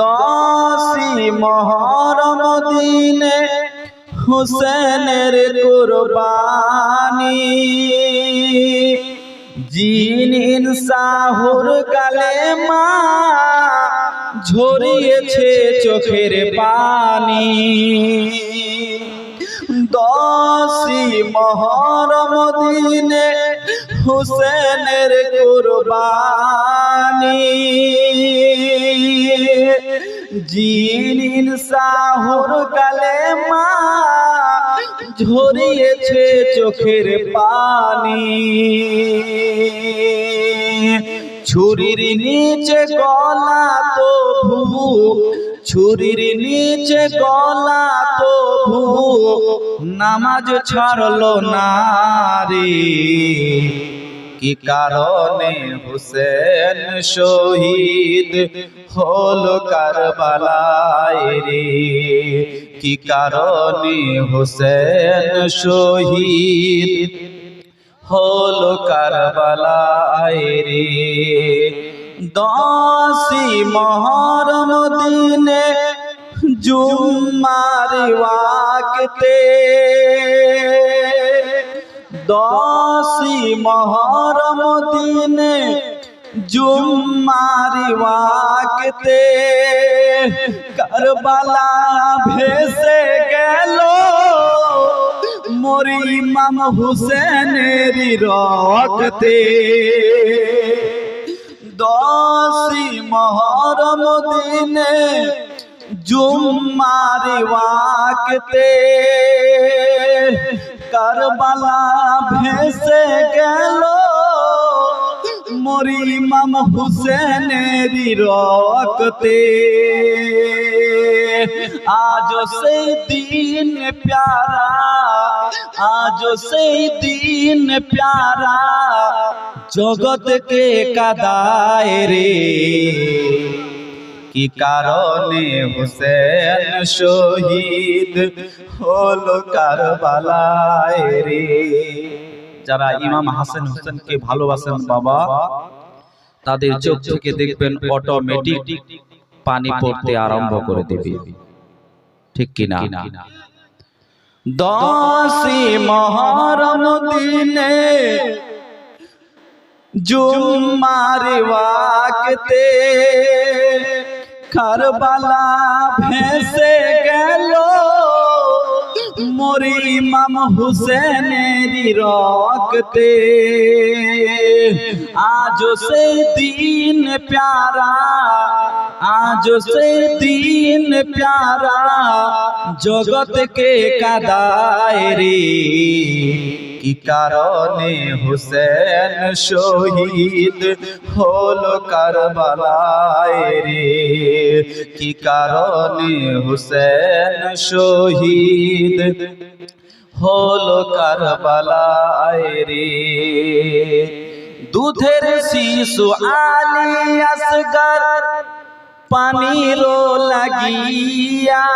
দশি মহরম দিনে হুসেনের কুরবানি। জিন ইনসাহুর কালে মা ঝরিয়েছে চোখের পানি। দশি মহরম দিনে হুসেনের কুরবানি। জিন সাহুর কালে মা ঝরিয়েছে চোখের পানি। ছুরির নিচে গলা তো ভু ছুরির নিচে গলা তো ভু নামাজ ছাড়লো না রে কি কারণে হুসেন শহীদ হলো কারবালায় রে? কি কারণে হুসেন শহীদ হলো কারবালায় রে? দশি মহরম দিনে জুম্মার ওয়াক্তে। দশি মহরম দিনে জুম্মার ওয়াক্তে। কারবালা ভেসে গেল মরি ইমাম হুসেনের রক্তে। দশি মহরম দিনে জুম্মার ওয়াক্তে কারবালা ভেসে গেল। মরি ইমাম হুসেনের রক্তে। আজ সেই দিন প্যারা, আজ সেই দিন প্যারা। জগৎকে কাদায় রে। কি কারণে হুসেন শহীদ হলো কারবালায় রে? যারা ইমাম হাসান হোসেনকে ভালোবাসেন বাবা, তাদের চোখ থেকে দেখবেন অটোমেটিক পানি পড়তে আরম্ভ করে দেবে। ঠিক কিনা? দশি মহরম দিনে জুম্মার ওয়াক্তে কারবালা ভেসে গেল মরি ইমাম হুসেনের রক্তে আজ সেই দিন প্যারা আজ সেই দিন প্যারা জগৎকে কাদায় রে কি কারণে হুসেন শহীদ হলো কারবালায় রে। কি কারণে হুসেন শহীদ হলো কারবালায় রে? দুধের শিশু আলী পানির লাগিয়া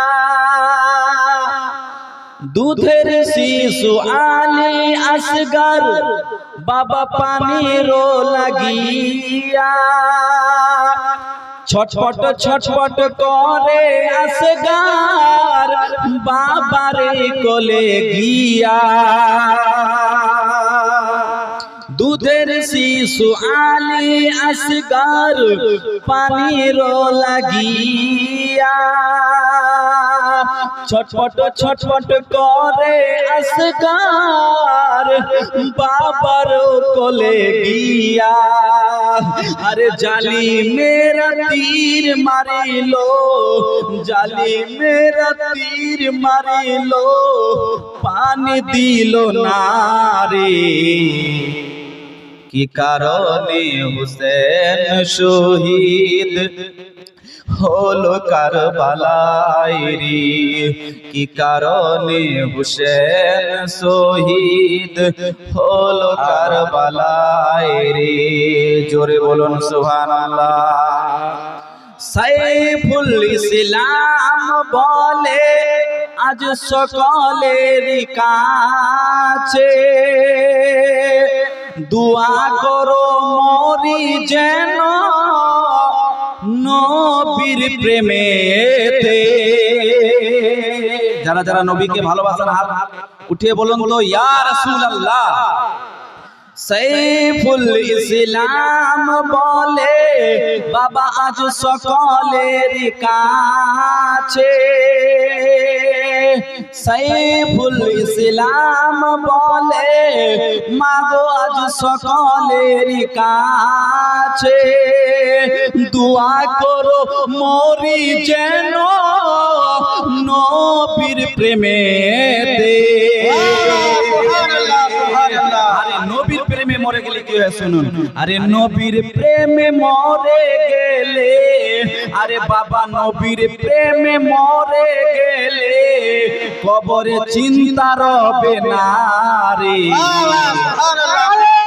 দুধের শিশু আলী আসগর বাবা পানির লাগিয়া। ছটপট ছটপট করে আসগার বাবারে কোলে গিয়া। দুধের শিশু আলী আসগার পানির লাগিয়া। ছটপট ছটপট করে আসগার বাবার কোলে গিয়া। আরে জালি মেরা তীর মারিলো জালি মেরা তীর মারিলো, পানি দিল না রে। কি কারণে হুসেন শহীদ? হলো কারবালায় রে। কি কারণে হুসেন শহীদ হলো কারবালায় রে? জোরে বলুন, সুবহানাল্লাহ। সাইফুল ইসলাম বলে, আজ সকলের কাছে দোয়া করো, মরি যেন নবীর প্রেমেতে। যারা যারা নবীকে ভালোবাসার হাত উঠিয়ে বলুন তো ইয়া রাসূলুল্লাহ। সাইফুল ইসলাম বলে, বাবা আজ সকলের কাছে। সাইফুল ইসলাম বলে, মাগো আজ সকলের কাছে। দোয়া করো মরি যেন নবীর প্রেমেতে। মরে গেলে কি হয় শুনুন আরে নবীর প্রেমে মরে গেলে আরে বাবা নবীর প্রেমে মরে গেলে কবরে চিন্তা রবে না রে